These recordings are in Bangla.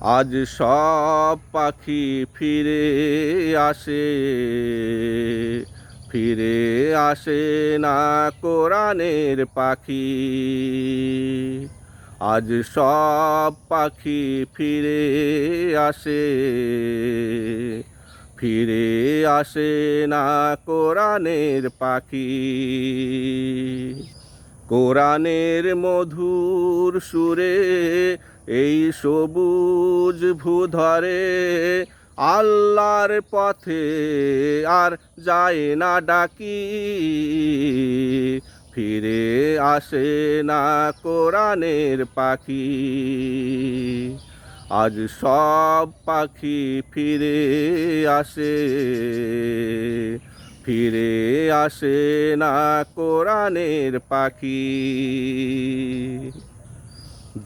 আজ সব পাখি ফিরে আসে ফিরে আসে না কোরআনের পাখি। আজ সব পাখি ফিরে আসে ফিরে আসে না কোরআনের পাখি। কোরআনের মধুর সুরে এই সবুজ ভূধরে আল্লাহর পথে আর যায় না ডাকি। ফিরে আসে না কোরআনের পাখি। আজ সব পাখি ফিরে আসে। ফিরে আসে না কোরআনের পাখি।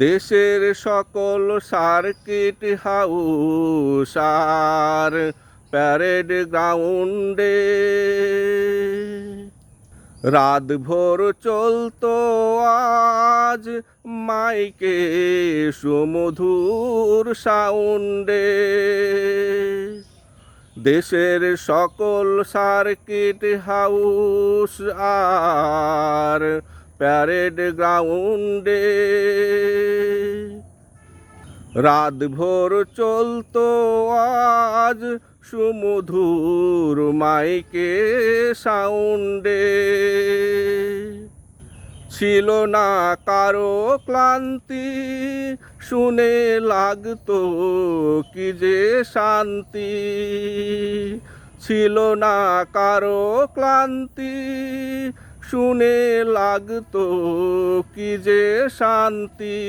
দেশের সকল সার্কিট হাউস আর প্যারেড গ্রাউন্ডে। রাত ভোর চলতো আজ মাইকে সুমধুর সাউন্ডে। দেশের সকল সার্কিট হাউস আর প্যারেড গ্রাউন্ডে। রাত ভোর চলতো আজ সুমধুর মাইকে সাউন্ডে। ছিল না কারও ক্লান্তি, শুনে লাগতো কি যে শান্তি। ছিল না কারও ক্লান্তি শুনে লাগতো কি যে শান্তি।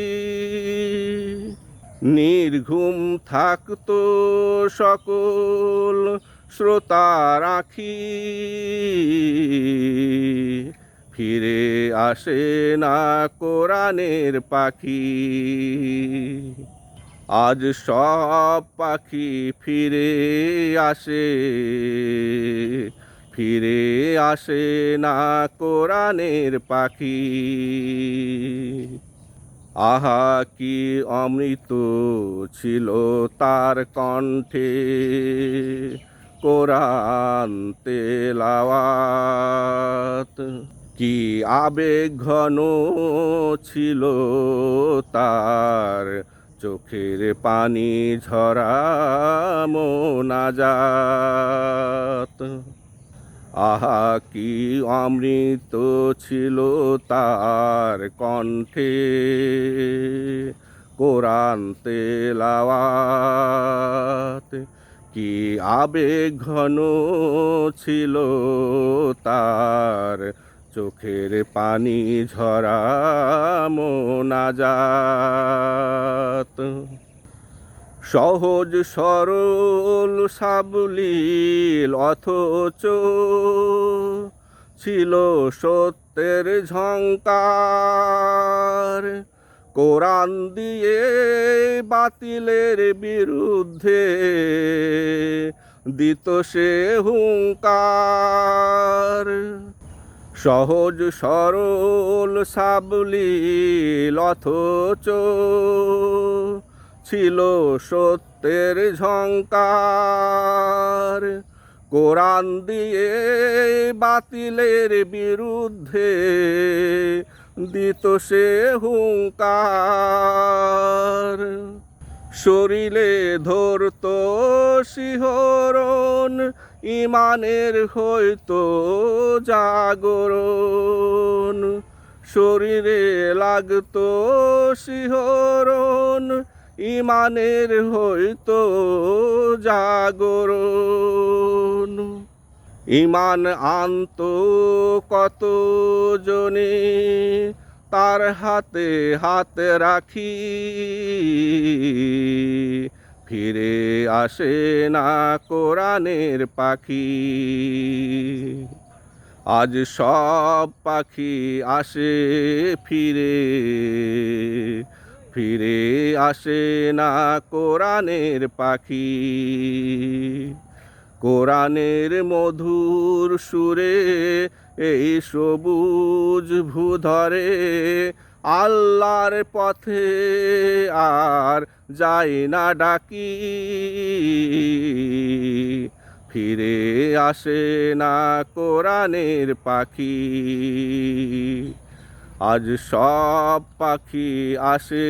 নির্ঘুম থাকতো সকল শ্রোতা রাখি ফিরে আসে না কোরআনের পাখি। আজ সব পাখি ফিরে আসে। ফিরে আসে না কোরআনের পাখি। আহা, কি অমৃত ছিল তার কণ্ঠে। কোরআন তেলাওয়াত, কি আবেগ ঘন ছিল তার। চোখের পানি ঝরা মোনাজাত আহা, কি অমৃত ছিল তার কণ্ঠে? কোরআন তেলাওয়াত, কি আবেগ ঘন ছিল তার? চোখের পানি ঝরা মোনাজাত সহজ সরল সাবলীল অথচ ছিল সত্যের ঝঙ্কার কোরআন দিয়ে বাতিলের বিরুদ্ধে দিত সে হুঙ্কার। সহজ সরল সাবলীল অথচ ছিল সত্যের ঝঙ্কার কোরআন দিয়ে বাতিলের বিরুদ্ধে দিত সে হুঙ্কার। শরীরে ধরত শিহরণ, ইমানের হইতো জাগরণ। শরীরে লাগতো শিহরণ ইমানের হইতো জাগরণ। ইমান আনত কত জনে তার হাতে হাত রাখি। ফিরে আসে না কোরআনের পাখি। আজ সব পাখি আসে ফিরে। ফিরে আসে না কোরআনের পাখি। কোরআনের মধুর সুরে এই সবুজ ভূধরে আল্লাহর পথে আর যায় না ডাকি। ফিরে আসে না কোরআনের পাখি। আজ সব পাখি আসে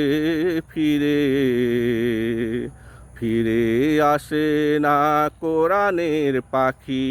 ফিরে ফিরে আসে না কোরআনের পাখি।